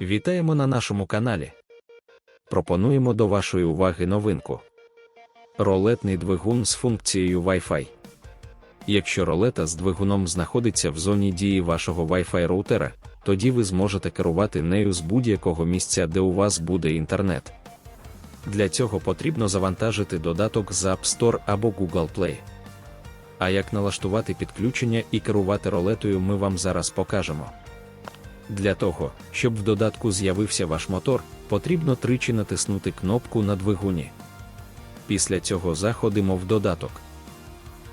Вітаємо на нашому каналі. Пропонуємо до вашої уваги новинку. Ролетний двигун з функцією Wi-Fi. Якщо ролета з двигуном знаходиться в зоні дії вашого Wi-Fi роутера, тоді ви зможете керувати нею з будь-якого місця, де у вас буде інтернет. Для цього потрібно завантажити додаток з App Store або Google Play. А як налаштувати підключення і керувати ролетою, ми вам зараз покажемо. Для того, щоб в додатку з'явився ваш мотор, потрібно тричі натиснути кнопку на двигуні. Після цього заходимо в додаток.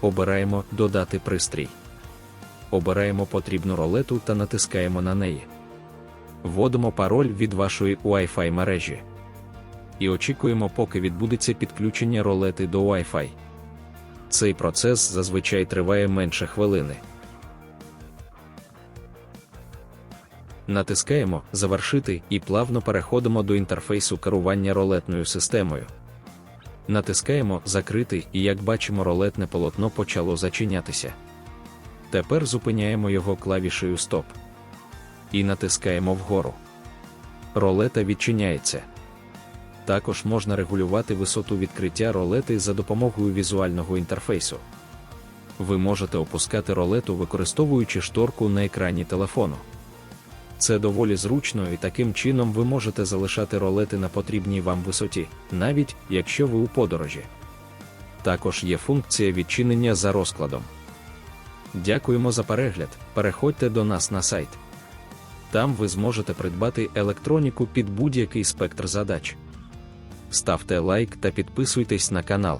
Обираємо Додати пристрій. Обираємо потрібну ролету та натискаємо на неї. Вводимо пароль від вашої Wi-Fi мережі. І очікуємо, поки відбудеться підключення ролети до Wi-Fi. Цей процес зазвичай триває менше хвилини. Натискаємо Завершити і плавно переходимо до інтерфейсу керування ролетною системою. Натискаємо Закрити і як бачимо, ролетне полотно почало зачинятися. Тепер зупиняємо його клавішею Стоп і натискаємо вгору. Ролета відчиняється. Також можна регулювати висоту відкриття ролети за допомогою візуального інтерфейсу. Ви можете опускати ролету, використовуючи шторку на екрані телефону. Це доволі зручно і таким чином ви можете залишати ролети на потрібній вам висоті, навіть якщо ви у подорожі. Також є функція відчинення за розкладом. Дякуємо за перегляд. Переходьте до нас на сайт. Там ви зможете придбати електроніку під будь-який спектр задач. Ставте лайк та підписуйтесь на канал.